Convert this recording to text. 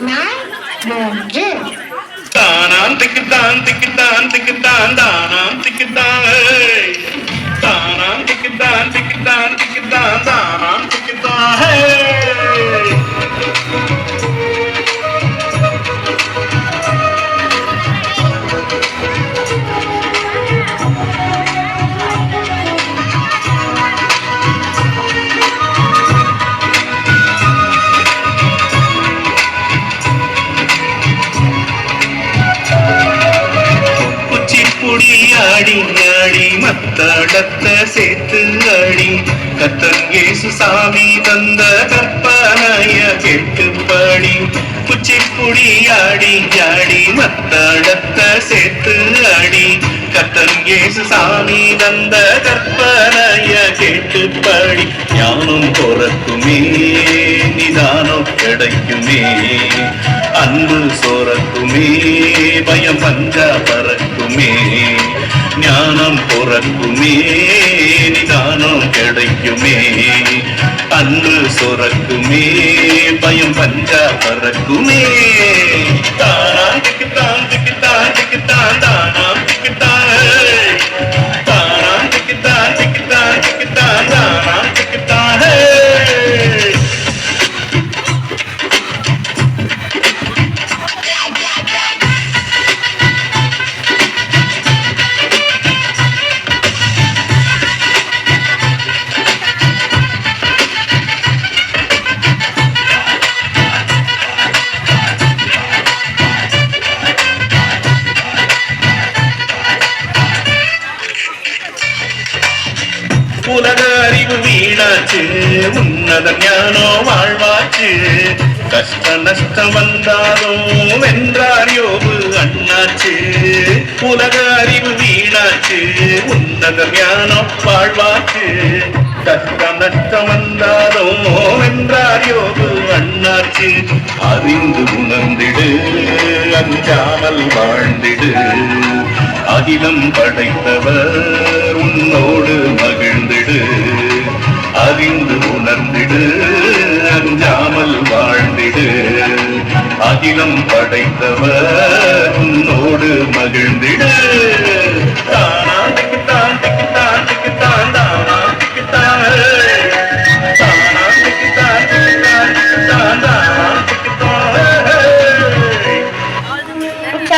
நான் மூன்று தானாம் திக்குத்தான் திக்குத்தான் திக்குத்தான் தானாம் திக்குத்தான். தானாம் திக்குத்தான் திக்குத்தான் திக்குத்தான். ஆடி ஆடி மத்தடத்த சேர்த்து ஆடி கத்தங்கேசு சாமி தந்த கற்பனைய கேட்டு பாடி குச்சிப்புடி ஆடி ஆடி மத்தடத்த சேர்த்து ஆடி கத்தங்கேசு சாமி தந்த கற்பனைய கேட்டு பாடி ஞானம் பொறக்குமே நிதானம் கிடைக்குமே. அன்பு சோரக்குமே பயம் பஞ்சா பறக்குமே. சுரக்குமே நிதானம் கிடைக்குமே. அன்பு சுரக்குமே பயம் பஞ்சா பறக்குமே. தானாம் திக்குத்தான் திக்குத்தான் தான் தானா. உலக அறிவு வீணாச்சு. உன்னத ஞானோ வாழ்வாச்சு. கஷ்ட நஷ்டம் வந்தாலும் வென்றார் யோபு அண்ணாச்சு. உலக அறிவு வீணாச்சு. உன்னத ஞானோ வாழ்வாச்சு. கஷ்ட நஷ்டம் வந்தாலும் வென்றார் யோபு அண்ணாச்சு. அறிந்து உணர்ந்திடு அஞ்சாமல் வாழ்ந்திடு. அகிலம் படைத்தவர் உன்னோடு மகிழ் மகிழ்ந்திடு அறிந்து உணர்ந்திடு அஞ்சாமல் வாழ்ந்திடு. அகிலம் படைத்தவர் உன்னோடு மகிழ்ந்திடு.